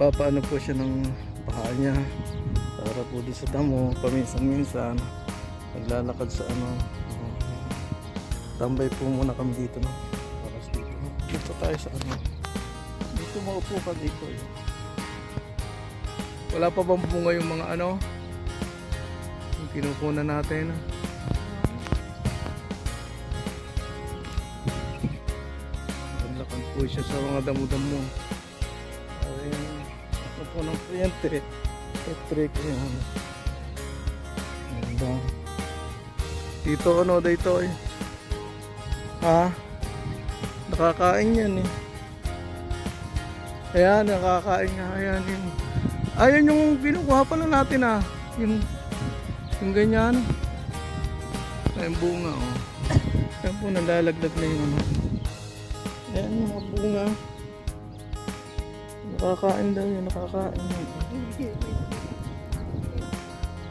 Nagpapaano po siya ng baha niya para po di sa damo paminsan-minsan. Naglalakad sa ano uh, tambay po muna kami dito no? Oras dito dito tayo sa ano dito maupo ka dito eh. wala pa bang bunga yung mga ano? Yung kinukunan natin. Naglakan po siya sa mga damo-damo po ng kliyente electric yan ganda dito ano dito eh ha nakakain yan eh ayan nakakain nga ayan yun ayan yung kinukuha pala natin ah yung yung ganyan ayan bunga oh ayan po nalalaglag na yung ano ayan mga bunga nakakain daw yun nakakain.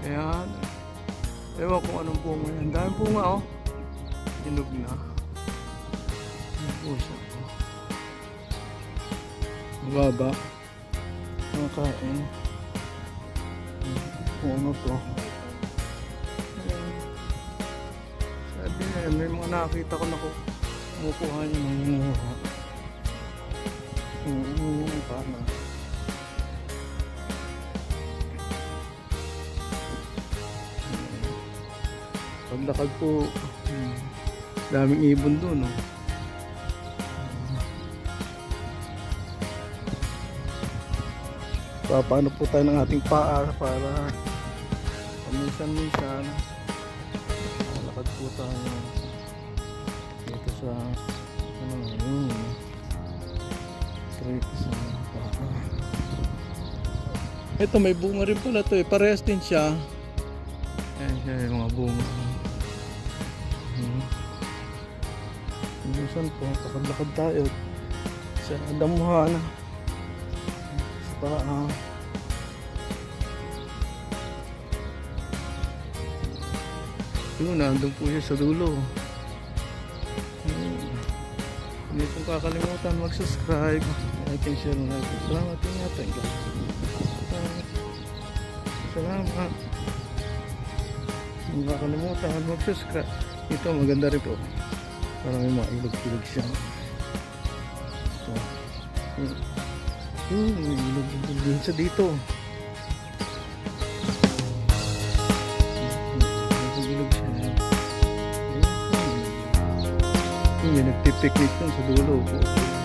Ayan. Ewan kung anong bunga yan. Dahil bunga oh. Hinog na. Ano po siya oh. mababa nakakain. Kung ano to. Ayan. sabi niya may mga nakita ko na ko kumukuha niya ng nangunguha pa na paglakad po hmm, daming ibon doon no? paano po tayo ng ating paa para paminsan-minsan lakad po tayo dito sa sa paa ito may bunga rin pala to eh parehas din siya Ayan siya yung mga bunga. Hmm. Minsan po, lakad tayo. Sa damuhan. Sa paa. Yun, nandun po siya sa dulo. Hmm. Hindi po kakalimutan mag-subscribe. Like and share na like. Salamat ingatan guys. Salamat. Huwag kakalimutan mag-subscribe. Ito maganda rin po. Parang may mga ilog-ilog siya. Ito. Hmm. Hmm, may ilog-ilog din siya dito. May nagpipiknik dun sa dulo.